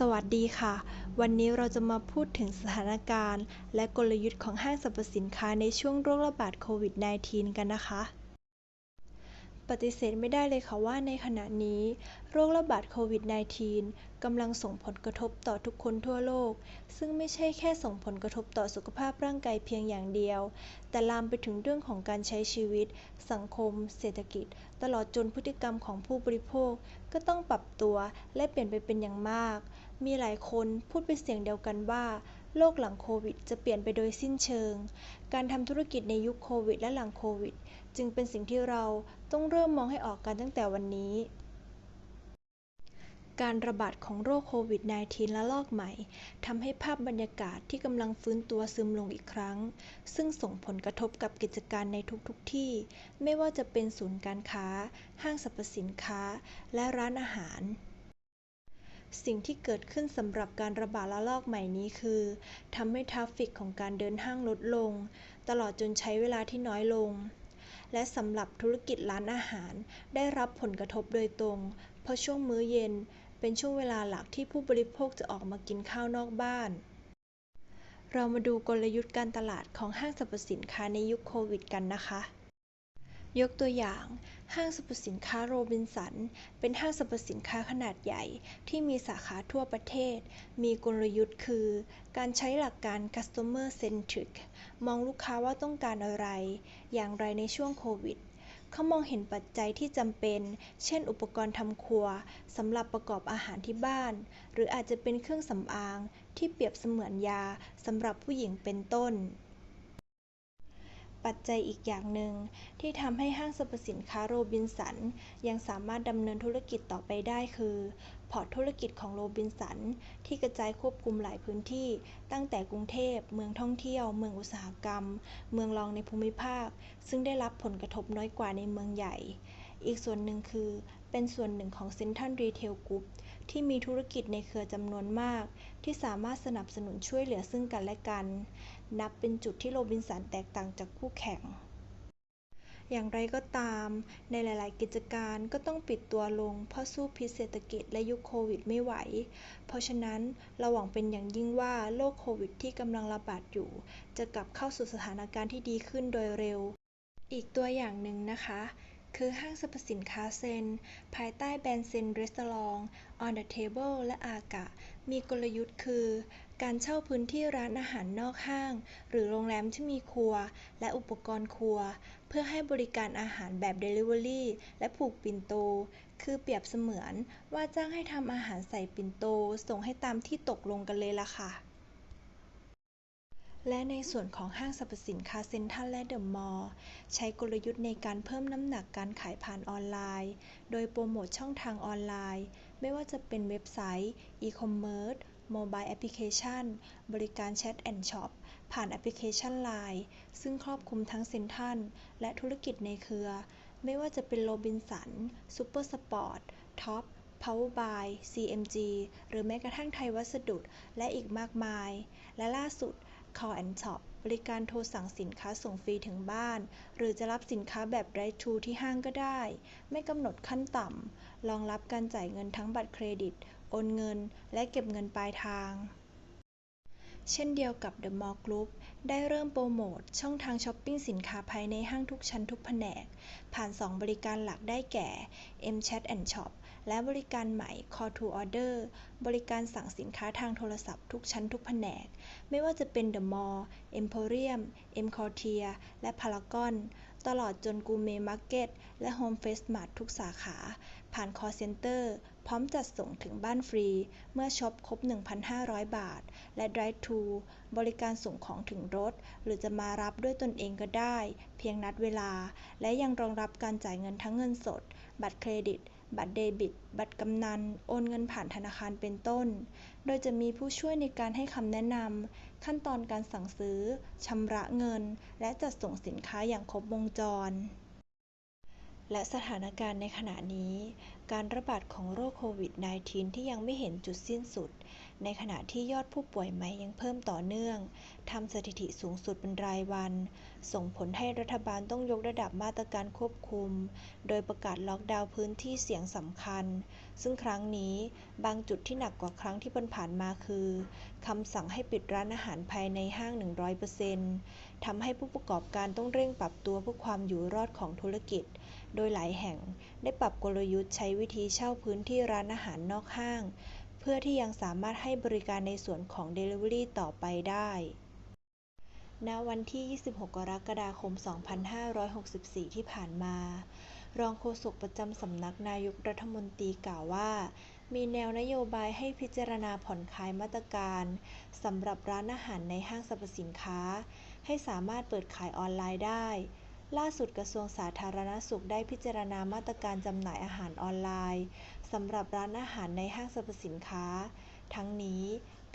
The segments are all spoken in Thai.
สวัสดีค่ะ วันนี้เราจะมาพูดถึงสถานการณ์ และกลยุทธ์ของห้างสรรพสินค้าในช่วงโรคระบาดโควิด -19 กันนะคะ ปฏิเสธไม่ได้เลยค่ะว่าในขณะนี้ โรคระบาดโควิด -19 กำลังส่งผลกระทบต่อทุกคนทั่วโลก ซึ่งไม่ใช่แค่ส่งผลกระทบต่อสุขภาพร่างกายเพียงอย่างเดียว แต่ลามไปถึงเรื่องของการใช้ชีวิต สังคม เศรษฐกิจ ตลอดจนพฤติกรรมของผู้บริโภคก็ต้องปรับตัวและเปลี่ยนไปเป็นอย่างมาก มีหลายคนพูดเป็นเสียงเดียวกันว่า โลกหลังโควิดจะเปลี่ยนไปโดยสิ้นเชิง การทำธุรกิจในยุคโควิดและหลังโควิด จึงเป็นสิ่งที่เราต้องเริ่มมองให้ออกกันตั้งแต่วันนี้ การระบาดของโรคโควิด -19 ระลอกใหม่ทำให้ภาพบรรยากาศที่กำลังฟื้นตัวซึมลงอีกครั้ง ซึ่งส่งผลกระทบกับกิจการในทุกๆทที่ ไม่ว่าจะเป็นศูนย์การค้า ห้างสรรพสินค้า และร้านอาหาร สิ่งที่เกิดขึ้นสำหรับการระบาดระลอกใหม่นี้คือ ทำให้ทราฟฟิกของการเดินห้างลดลง ตลอดจนใช้เวลาที่น้อยลง และสำหรับธุรกิจร้านอาหารได้รับผลกระทบโดยตรง เพราะช่วงมื้อเย็นเป็นช่วงเวลาหลักที่ผู้บริโภคจะออกมากินข้าวนอกบ้านเรามาดูกลยุทธ์การตลาดของห้างสรรพสินค้าในยุคโควิดกันนะคะ ยกตัวอย่าง ห้างสรรพสินค้าโรบินสัน เป็นห้างสรรพสินค้าขนาดใหญ่ที่มีสาขาทั่วประเทศ มีกลยุทธ์คือ การใช้หลักการ Customer Centric มองลูกค้าว่าต้องการอะไร อย่างไรในช่วงโควิด เขามองเห็นปัจจัยที่จำเป็น เช่น อุปกรณ์ทำครัวสำหรับประกอบอาหารที่บ้าน หรืออาจจะเป็นเครื่องสำอางที่เปรียบเสมือนยาสำหรับผู้หญิงเป็นต้น ปัจจัยอีกอย่างหนึ่งที่ทำให้ห้างสรรพสินค้าโรบินสันยังสามารถดำเนินธุรกิจต่อไปได้คือ พอร์ตธุรกิจของโรบินสันที่กระจายควบคลุมหลายพื้นที่ ตั้งแต่กรุงเทพ เมืองท่องเที่ยว เมืองอุตสาหกรรม เมืองรองในภูมิภาค ซึ่งได้รับผลกระทบน้อยกว่าในเมืองใหญ่ อีกส่วนหนึ่งคือเป็นส่วนหนึ่งของเซ็นทรัลรีเทลกรุ๊ป ที่มีธุรกิจในเครือจำนวนมาก ที่สามารถสนับสนุนช่วยเหลือซึ่งกันและกัน นับเป็นจุดที่โรบินสันแตกต่างจากคู่แข่งอย่างไรก็ตาม ในหลาย ๆ กิจการก็ต้องปิดตัวลง เพราะสู้พิษเศรษฐกิจและยุคโควิดไม่ไหว เพราะฉะนั้นเราหวังเป็นอย่างยิ่งว่าโรคโควิดที่กำลังระบาดอยู่ จะกลับเข้าสู่สถานการณ์ที่ดีขึ้นโดยเร็ว อีกตัวอย่างหนึ่งนะคะ คือห้างสรรพสินค้าเซนภายใต้แบรนด์เซนรีสอร์ท On the Table และอากะ มีกลยุทธ์คือ การเช่าพื้นที่ร้านอาหารนอกห้าง หรือโรงแรมที่มีครัว และอุปกรณ์ครัว เพื่อให้บริการอาหารแบบเดลิเวอรี่และผูกปิ่นโต คือเปรียบเสมือนว่าจ้างให้ทำอาหารใส่ปิ่นโต ส่งให้ตามที่ตกลงกันเลยล่ะค่ะ และในส่วนของห้างสรรพสินค้าเซ็นทรัลและเดอะมอลล์ใช้กลยุทธ์ในการเพิ่มน้ำหนักการขายผ่านออนไลน์ โดยโปรโมทช่องทางออนไลน์ ไม่ว่าจะเป็นเว็บไซต์ อีคอมเมิร์ซ โมบายแอปพลิเคชัน บริการแชทแอนด์ช็อป ผ่านแอปพลิเคชันไลน์ซึ่งครอบคลุมทั้งเซ็นทรัลและธุรกิจในเครือ ไม่ว่าจะเป็นโรบินสันซูเปอร์สปอร์ต ท็อปพาวเวอร์บายซีเอ็มจีหรือแม้กระทั่งไทยวัสดุ และอีกมากมาย และล่าสุด Call and Shop บริการโทรสั่งสินค้าส่งฟรีถึงบ้าน หรือจะรับสินค้าแบบ Drive Thru ที่ห้างก็ได้ ไม่กำหนดขั้นต่ำ รองรับการจ่ายเงินทั้งบัตรเครดิต โอนเงิน และเก็บเงินปลายทาง เช่นเดียวกับ The Mall Group ได้เริ่มโปรโมทช่องทางช้อปปิ้งสินค้าภายในห้างทุกชั้นทุกแผนก ผ่าน 2 บริการหลักได้แก่ M Chat and Shop และบริการใหม่ Call to Order บริการสั่งสินค้าทางโทรศัพท์ทุกชั้นทุกแผนก ไม่ว่าจะเป็นเดอะมอลล์เอ็มโพเรียมเอ็มคอร์เทียและพารากอนตลอดจนกูเมมาร์เก็ตและโฮมเฟสมาร์ททุกสาขา ผ่านคอลเซ็นเตอร์พร้อมจัดส่งถึงบ้านฟรี เมื่อช็อปครบ 1,500 บาท และ Drive Thru บริการส่งของถึงรถ หรือจะมารับด้วยตนเองก็ได้ เพียงนัดเวลา และยังรองรับการจ่ายเงินทั้งเงินสด บัตรเครดิต บัตรเดบิต บัตรกำนัน โอนเงินผ่านธนาคารเป็นต้น โดยจะมีผู้ช่วยในการให้คำแนะนำ ขั้นตอนการสั่งซื้อ ชำระเงิน และจัดส่งสินค้าอย่างครบวงจร และสถานการณ์ในขณะนี้ การระบาดของโรคโควิด -19 ที่ยังไม่เห็นจุดสิ้นสุด ในขณะที่ยอดผู้ป่วยใหม่ยังเพิ่มต่อเนื่องทำสถิติสูงสุดเป็นรายวัน ส่งผลให้รัฐบาลต้องยกระดับมาตรการควบคุม โดยประกาศล็อกดาวน์พื้นที่เสี่ยงสำคัญ ซึ่งครั้งนี้บางจุดที่หนักกว่าครั้งที่ผ่านมาคือคำสั่งให้ปิดร้านอาหารภายในห้าง 100%ทำให้ผู้ประกอบการต้องเร่งปรับตัวเพื่อความอยู่รอดของธุรกิจ โดยหลายแห่งได้ปรับกลยุทธ์ใช้วิธีเช่าพื้นที่ร้านอาหารนอกห้าง พื่อที่ยังสามารถให้บริการในส่วนของ Delivery ต่อไปได้ ณ วันที่ 26 กรกฎาคม 2564 ที่ผ่านมา รองโฆษกประจำสำนักนายกรัฐมนตรีกล่าวว่า มีแนวนโยบายให้พิจารณาผ่อนคลายมาตรการสำหรับร้านอาหารในห้างสรรพสินค้า ให้สามารถเปิดขายออนไลน์ได้ ล่าสุดกระทรวงสาธารณสุขได้พิจารณามาตรการจำหน่ายอาหารออนไลน์ สำหรับร้านอาหารในห้างสรรพสินค้า ทั้งนี้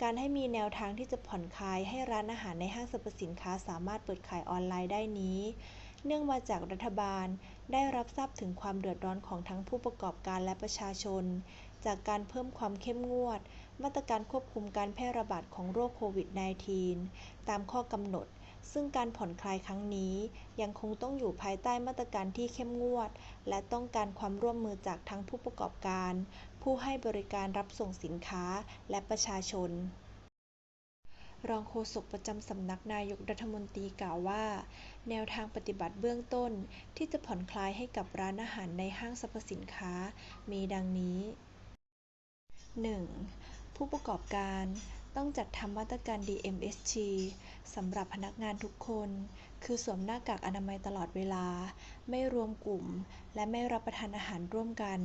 การให้มีแนวทางที่จะผ่อนคลายให้ร้านอาหารในห้างสรรพสินค้าสามารถเปิดขายออนไลน์ได้นี้ เนื่องมาจากรัฐบาลได้รับทราบถึงความเดือดร้อนของทั้งผู้ประกอบการและประชาชน จากการเพิ่มความเข้มงวด มาตรการควบคุมการแพร่ระบาดของโรคโควิด -19 ตามข้อกำหนด ซึ่งการผ่อนคลายครั้งนี้ยังคงต้องอยู่ภายใต้มาตรการที่เข้มงวด และต้องการความร่วมมือจากทั้งผู้ประกอบการ ผู้ให้บริการรับส่งสินค้า และประชาชนรองโฆษกประจำสำนักนายกรัฐมนตรีกล่าวว่า แนวทางปฏิบัติเบื้องต้นที่จะผ่อนคลายให้กับร้านอาหารในห้างสรรพสินค้า มีดังนี้ 1. ผู้ประกอบการ ต้องจัดทำมาตรการ DMST สำหรับพนักงานทุกคน คือสวมหน้ากากอนามัยตลอดเวลา ไม่รวมกลุ่ม และไม่รับประทานอาหารร่วมกัน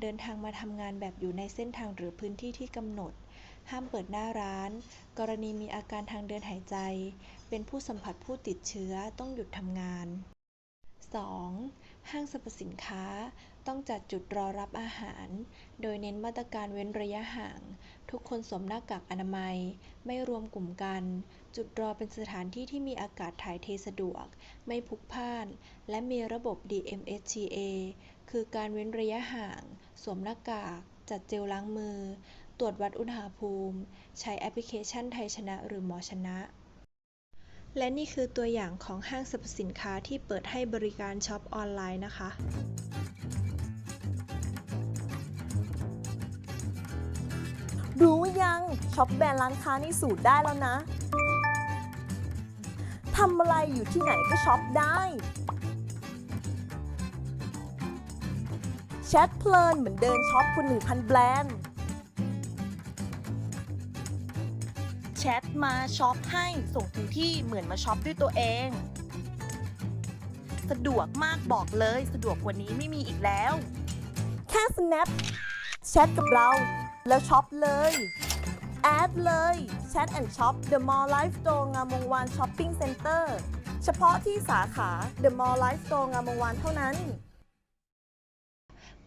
เดินทางมาทำงานแบบอยู่ในเส้นทางหรือพื้นที่ที่กำหนด ห้ามเปิดหน้าร้าน กรณีมีอาการทางเดินหายใจ เป็นผู้สัมผัสผู้ติดเชื้อต้องหยุดทำงาน 2. ห้างสรรพสินค้า ต้องจัดจุดรอรับอาหาร โดยเน้นมาตรการเว้นระยะห่าง ทุกคนสวมหน้ากากอนามัย ไม่รวมกลุ่มกัน จุดรอเป็นสถานที่ที่มีอากาศถ่ายเทสะดวก ไม่พลุกพล่าน และมีระบบ DMSTA คือการเว้นระยะห่าง สวมหน้ากาก จัดเจลล้างมือ ตรวจวัดอุณหภูมิ ใช้แอปพลิเคชันไทยชนะหรือหมอชนะและนี่คือตัวอย่างของห้างสรรพสินค้าที่เปิดให้บริการช็อปออนไลน์นะคะ รู้ยังช็อปแบรนด์ร้านค้านี่สูตรได้แล้วนะทำอะไรอยู่ที่ไหนก็ช็อปได้แชทเพลินเหมือนเดินช็อปกว่า1,000 แบรนด์แชทมาช็อปให้ส่งถึงที่เหมือนมาช็อปด้วยตัวเอง สะดวกมากบอกเลยสะดวกกว่านี้ไม่มีอีกแล้ว แค่ snap แชทกับเรา แล้วช็อปเลย แอดเลยแชทแอนด์ช็อป The Mall Life Store งามวงวานช้อปปิ้งเซ็นเตอร์เฉพาะที่สาขา The Mall Life Store งามวงวานเท่านั้น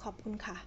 ขอบคุณค่ะ